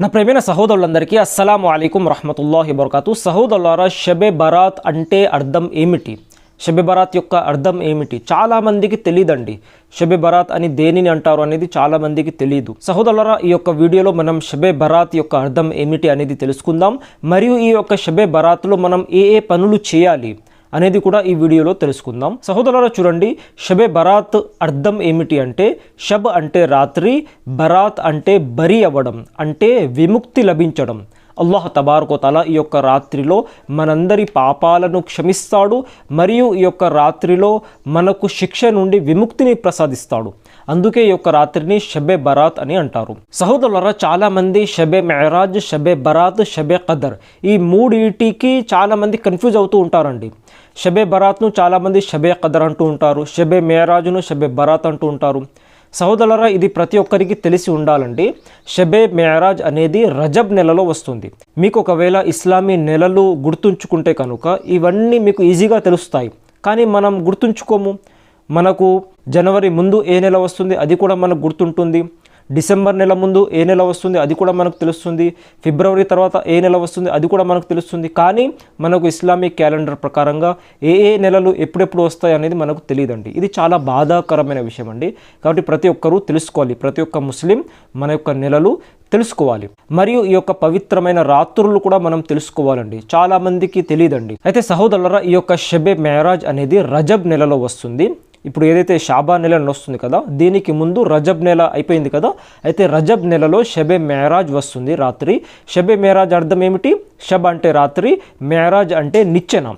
నా ప్రేమైన సహోదరులందరికీ అస్సలం అయికం రహమతుల్లాహి బర్కాతు. సహోదరులారా షబే బరాత్ అంటే అర్థం ఏమిటి? షబె బరాత్ యొక్క అర్థం ఏమిటి? చాలామందికి తెలియదండి షబె బరాత్ అని దేనిని అంటారు అనేది చాలామందికి తెలియదు సహోదరులారా ఈ యొక్క వీడియోలో మనం షబె బరాత్ యొక్క అర్థం ఏమిటి అనేది తెలుసుకుందాం. మరియు ఈ యొక్క షబె బరాత్లో మనం ఏ ఏ పనులు చేయాలి? అనేది కూడా ఈ వీడియోలో తెలుసుకుందాం. సహోదరులు చూడండి షబే బరాత్ అర్థం ఏమిటి అంటే షబ్ అంటే రాత్రి బరాత్ అంటే బరి అవ్వడం అంటే విముక్తి లభించడం. అల్లాహ్ తబారకోతల ఈ యొక్క రాత్రిలో మనందరి పాపాలను క్షమిస్తాడు మరియు ఈ యొక్క రాత్రిలో మనకు శిక్ష నుండి విముక్తిని ప్రసాదిస్తాడు. అందుకే ఈ యొక్క రాత్రిని షబే బరాత్ అని అంటారు. సహోదరులరా చాలామంది షబే మెహరాజ్ షబే బరాత్ షబే ఖదర్ ఈ మూడింటికి చాలామంది కన్ఫ్యూజ్ అవుతూ ఉంటారండి. షబే బరాత్ను చాలామంది షబే ఖదర్ అంటూ ఉంటారు షబే మెహరాజ్ను షబే బరాత్ అంటూ ఉంటారు. సహోదరులరా ఇది ప్రతి ఒక్కరికి తెలిసి ఉండాలండి. షబే మేరాజ్ అనేది రజబ్ నెలలో వస్తుంది. మీకు ఒకవేళ ఇస్లామీ నెలలు గుర్తుంచుకుంటే కనుక ఇవన్నీ మీకు ఈజీగా తెలుస్తాయి. కానీ మనం గుర్తుంచుకోము. మనకు జనవరి ముందు ఏ నెల వస్తుంది అది కూడా మనకు గుర్తుంటుంది. డిసెంబర్ నెల ముందు ఏ నెల వస్తుంది అది కూడా మనకు తెలుస్తుంది. ఫిబ్రవరి తర్వాత ఏ నెల వస్తుంది అది కూడా మనకు తెలుస్తుంది. కానీ మనకు ఇస్లామిక్ క్యాలెండర్ ప్రకారంగా ఏ ఏ నెలలు ఎప్పుడెప్పుడు వస్తాయి అనేది మనకు తెలియదండి. ఇది చాలా బాధాకరమైన విషయం అండి కాబట్టి ప్రతి ఒక్కరూ తెలుసుకోవాలి. ప్రతి ఒక్క ముస్లిం మన యొక్క నెలలు తెలుసుకోవాలి. మరియు ఈ యొక్క పవిత్రమైన రాత్రులు కూడా మనం తెలుసుకోవాలండి. చాలా మందికి తెలియదండి. అయితే సహోదరులరా ఈ యొక్క షబే మ్యారాజ్ అనేది రజబ్ నెలలో వస్తుంది. ఇప్పుడు ఏదైతే షాబా నెల వస్తుంది కదా దీనికి ముందు రజబ్ నెల అయిపోయింది కదా అయితే రజబ్ నెలలో షబే మేరాజ్ వస్తుంది రాత్రి. షబే మేరాజ్ అర్థం ఏమిటి? షబ్ అంటే రాత్రి మేరాజ్ అంటే నిచ్చెనం.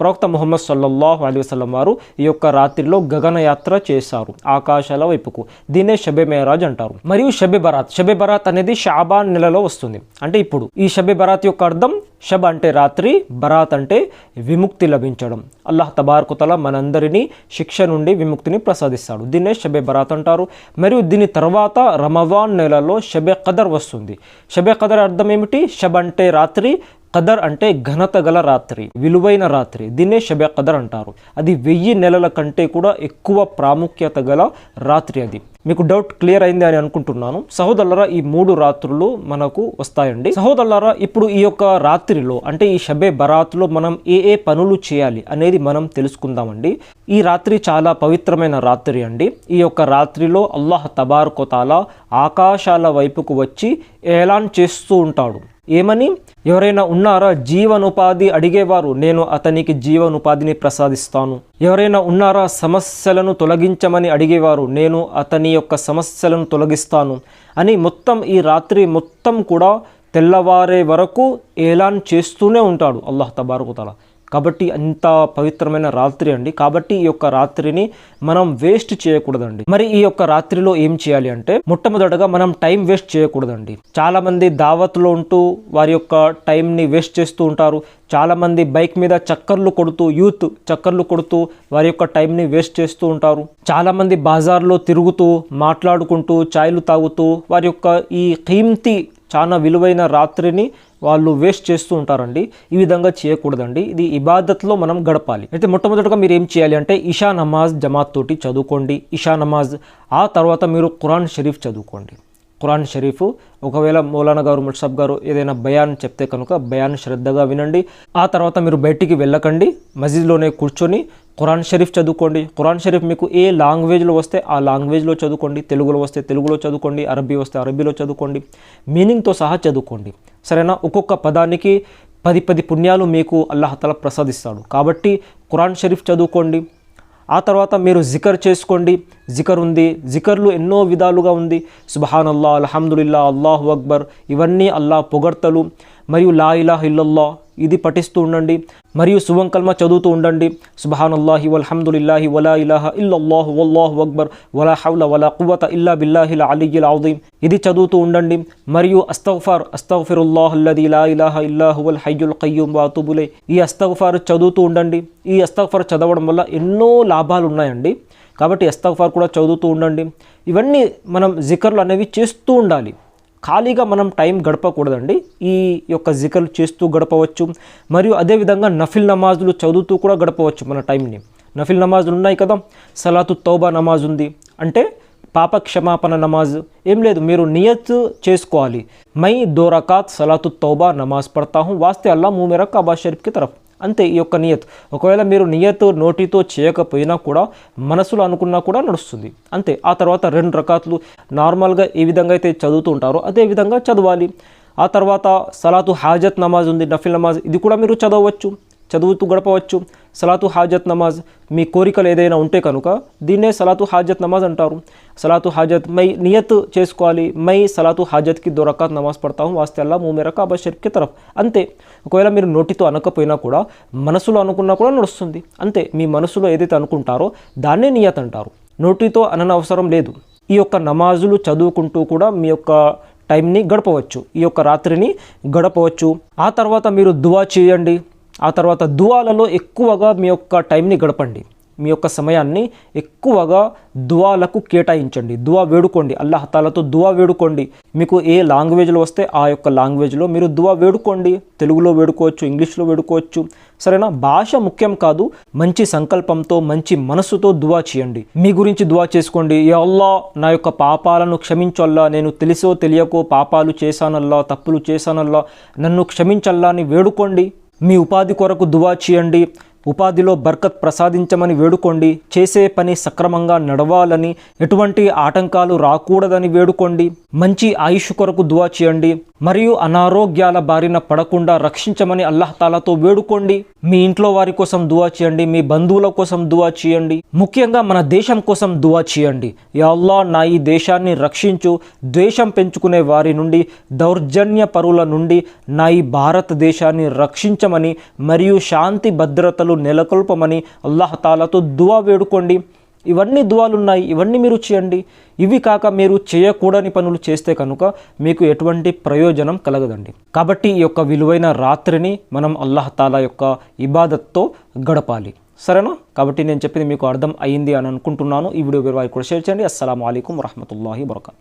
ప్రవక్త ముహమ్మద్ సల్లల్లాహు అలీ వసలం వారు ఈ యొక్క రాత్రిలో గగనయాత్ర చేశారు ఆకాశాల వైపుకు. దీన్నే షబే మేరాజ్ అంటారు. మరియు షబే బరాత్ షబే బరాత్ అనేది షాబాన్ నెలలో వస్తుంది. అంటే ఇప్పుడు ఈ షబే బరాత్ యొక్క అర్థం షబ్ అంటే రాత్రి బరాత్ అంటే విముక్తి లభించడం. అల్లాహ్ తబార్కుతల మనందరినీ శిక్ష నుండి విముక్తిని ప్రసాదిస్తాడు. దీన్నే షబే బరాత్ అంటారు. మరియు దీని తర్వాత రమవాన్ నెలలో షబే కదర్ వస్తుంది. షబే కదర్ అర్థం ఏమిటి? షబ్ అంటే రాత్రి కదర్ అంటే ఘనత గల రాత్రి విలువైన రాత్రి. దీన్నే షబే కదర్ అంటారు. అది వెయ్యి నెలల కంటే కూడా ఎక్కువ ప్రాముఖ్యత గల రాత్రి అది. మీకు డౌట్ క్లియర్ అయింది అని అనుకుంటున్నాను. సహోదరులరా ఈ మూడు రాత్రులు మనకు వస్తాయండి. సహోదరులరా ఇప్పుడు ఈ యొక్క రాత్రిలో అంటే ఈ షబే బరాత్లో మనం ఏ ఏ పనులు చేయాలి అనేది మనం తెలుసుకుందామండి. ఈ రాత్రి చాలా పవిత్రమైన రాత్రి అండి. ఈ యొక్క రాత్రిలో అల్లాహ్ తబార్కొతాల ఆకాశాల వైపుకు వచ్చి ఏలాన్ చేస్తూ ఉంటాడు. ఏమని? ఎవరైనా ఉన్నారా? జీవనోపాధి అడిగేవారు. నేను అతనికి జీవనోపాధిని ప్రసాదిస్తాను. ఎవరైనా ఉన్నారా? సమస్యలను తొలగించమని అడిగేవారు. నేను అతని యొక్క సమస్యలను తొలగిస్తాను. అని మొత్తం ఈ రాత్రి మొత్తం కూడా తెల్లవారే వరకు ఏలాన్ చేస్తూనే ఉంటాడు. అల్లాహ్ తబారకుతల కాబట్టి అంత పవిత్రమైన రాత్రి అండి. కాబట్టి ఈ యొక్క రాత్రిని మనం వేస్ట్ చేయకూడదండి. మరి ఈ యొక్క రాత్రిలో ఏం చేయాలి అంటే మొట్టమొదటగా మనం టైం వేస్ట్ చేయకూడదండి. చాలా మంది దావత్లో ఉంటూ వారి యొక్క టైంని వేస్ట్ చేస్తూ ఉంటారు. చాలా మంది బైక్ మీద చక్కర్లు కొడుతూ యూత్ చక్కర్లు కొడుతూ వారి యొక్క టైంని వేస్ట్ చేస్తూ ఉంటారు. చాలా మంది బాజార్లో తిరుగుతూ మాట్లాడుకుంటూ చాయ్లు తాగుతూ వారి యొక్క ఈ కీమ్తి చాలా విలువైన రాత్రిని వాళ్ళు వేస్ట్ చేస్తూ ఉంటారండి. ఈ విధంగా చేయకూడదండి. ఇది ఇబాదత్లో మనం గడపాలి. అయితే మొట్టమొదటిగా మీరు ఏం చేయాలి అంటే ఇషా నమాజ్ జమాత్ తోటి చదువుకోండి. ఇషా నమాజ్ ఆ తర్వాత మీరు ఖురాన్ షరీఫ్ చదువుకోండి. ఖురాన్ షరీఫ్. ఒకవేళ మౌలానా గారు ముల్సాబ్ గారు ఏదైనా బయాన్ చెప్తే కనుక బయాన్ శ్రద్ధగా వినండి. ఆ తర్వాత మీరు బయటికి వెళ్ళకండి. మస్జిద్లోనే కూర్చొని ఖురాన్ షరీఫ్ చదువుకోండి. ఖురాన్ షరీఫ్ మీకు ఏ లాంగ్వేజ్లో వస్తే ఆ లాంగ్వేజ్లో చదువుకోండి. తెలుగులో వస్తే తెలుగులో చదువుకోండి. అరబీ వస్తే అరబీలో చదువుకోండి. మీనింగ్తో సహా చదువుకోండి. సరేనా? ఒక్కొక్క పదానికి పది పది పుణ్యాలు మీకు అల్లాహతల ప్రసాదిస్తాడు. కాబట్టి ఖురాన్ షరీఫ్ చదువుకోండి. ఆ తర్వాత మీరు జికర్ చేసుకోండి. జికర్ ఉంది జికర్లు ఎన్నో విధాలుగా ఉంది. సుబహాన్ అల్లా అల్హమ్దుల్లా అల్లాహు అక్బర్ ఇవన్నీ అల్లాహ్ పొగడ్తలు. మరియు లా ఇలాహ ఇల్లల్లా ఇది పఠిస్తూ ఉండండి. మరియు సువంకల్మ చదువుతూ ఉండండి. సుబహాన్ అల్లాహి వల్హమ్దుల్లాహి వలా ఇలాహ ఇల్లల్లాహ్ వల్లాహు అక్బర్ వలా హౌల వలా కువత ఇల్లా బిల్లాహిల్ అలీల్ అదీం ఇది చదువుతూ ఉండండి. మరియు అస్తఫార్ అస్తఫిరుల్లాహ్ అల్లది లా ఇలాహ ఇల్లాహు వల్ హయ్యుల్ కయ్యూమ్ వాతుబులే ఈ అస్తఫార్ చదువుతూ ఉండండి. ఈ అస్తఫార్ చదవడం వల్ల ఎన్నో లాభాలు ఉన్నాయండి కాబట్టి ఎస్తఫార్ కూడా చదువుతూ ఉండండి. ఇవన్నీ మనం జికర్లు అనేవి చేస్తూ ఉండాలి. ఖాళీగా మనం టైం గడపకూడదండి. ఈ యొక్క జికర్లు చేస్తూ గడపవచ్చు. మరియు అదేవిధంగా నఫిల్ నమాజులు చదువుతూ కూడా గడపవచ్చు మన టైంని. నఫిల్ నమాజులు ఉన్నాయి కదా? సలాతు తౌబా నమాజ్ ఉంది. అంటే పాప క్షమాపణ నమాజ్. ఏం లేదు మీరు నియత్ చేసుకోవాలి. మై దోరకాత్ సలాతు తౌబా నమాజ్ పడతా హూ వాస్తే అల్లా మూ మేరా కాబా షరీఫ్కి తరఫ్. అంతే ఈ యొక్క నియత్. ఒకవేళ మీరు నియత్ నోటితో చేయకపోయినా కూడా మనసులో అనుకున్నా కూడా నడుస్తుంది. అంతే. ఆ తర్వాత రెండు రకాతులు నార్మల్గా ఏ విధంగా అయితే చదువుతూ ఉంటారో అదే విధంగా చదవాలి. ఆ తర్వాత సలాతు హాజత్ నమాజ్ ఉంది నఫిల్ నమాజ్ ఇది కూడా మీరు చదవచ్చు చదువుతూ గడపవచ్చు. సలాతు హాజత్ నమాజ్ మీ కోరికలు ఏదైనా ఉంటే కనుక దీన్నే సలాతు హాజత్ నమాజ్ అంటారు. సలాతు హాజత్ మై నియత్ చేసుకోవాలి. మై సలాతు హాజత్కి దొరకత్ నమాజ్ పడతాము. వాస్తే అల్లా కాబా షరీఫ్కి తరఫ్. అంతే. ఒకవేళ మీరు నోటితో అనకపోయినా కూడా మనసులో అనుకున్నా కూడా నడుస్తుంది. అంతే. మీ మనసులో ఏదైతే అనుకుంటారో దాన్నే నియత్ అంటారు. నోటితో అనన అవసరం లేదు. ఈ యొక్క నమాజులు చదువుకుంటూ కూడా మీ యొక్క టైంని గడపవచ్చు. ఈ యొక్క రాత్రిని గడపవచ్చు. ఆ తర్వాత మీరు దువా చేయండి. ఆ తర్వాత దువాలలో ఎక్కువగా మీ యొక్క టైంని గడపండి. మీ యొక్క సమయాన్ని ఎక్కువగా దువాలకు కేటాయించండి. దువా వేడుకోండి. అల్లాహ్ తాలాతో దువా వేడుకోండి. మీకు ఏ లాంగ్వేజ్లో వస్తే ఆ యొక్క లాంగ్వేజ్లో మీరు దువా వేడుకోండి. తెలుగులో వేడుకోవచ్చు ఇంగ్లీష్లో వేడుకోవచ్చు. సరేనా? భాష ముఖ్యం కాదు. మంచి సంకల్పంతో మంచి మనసుతో దువా చేయండి. మీ గురించి దువా చేసుకోండి. ఎల్లా అల్లా నా యొక్క పాపాలను క్షమించల్లా. నేను తెలిసో తెలియకో పాపాలు చేశానల్లా తప్పులు చేశానల్లా. నన్ను క్షమించల్లా అని వేడుకోండి. మీ ఉపాధి కొరకు దువా చేయండి. ఉపాధిలో బర్కత్ ప్రసాదించమని వేడుకోండి. చేసే పని సక్రమంగా నడవాలని ఎటువంటి ఆటంకాలు రాకూడదని వేడుకోండి. మంచి ఆయుష్ కొరకు దువా చేయండి. మరియు అనారోగ్యాల బారిన పడకుండా రక్షించమని అల్లహతాలతో వేడుకోండి. మీ ఇంట్లో వారి కోసం దువా చేయండి. మీ బంధువుల కోసం దువా చేయండి. ముఖ్యంగా మన దేశం కోసం దువా చేయండి. యా నా ఈ దేశాన్ని రక్షించు. ద్వేషం పెంచుకునే వారి నుండి దౌర్జన్య పరుల నుండి నా ఈ భారతదేశాన్ని రక్షించమని మరియు శాంతి భద్రతలు నెలకొల్పమని అల్లహతాలతో దువా వేడుకోండి. ఇవన్నీ దువాలు ఉన్నాయి ఇవన్నీ మీరు చేయండి. ఇవి కాక మీరు చేయకూడని పనులు చేస్తే కనుక మీకు ఎటువంటి ప్రయోజనం కలగదండి. కాబట్టి ఈ యొక్క విలువైన రాత్రిని మనం అల్లాహ్ తాలా యొక్క ఇబాదత్తో గడపాలి. సరేనా? కాబట్టి నేను చెప్పింది మీకు అర్థం అయింది అని అనుకుంటున్నాను. ఈ వీడియో మీరు వారికి కూడా షేర్ చేయండి. అస్సలం అయికం వరహమూల వరకతు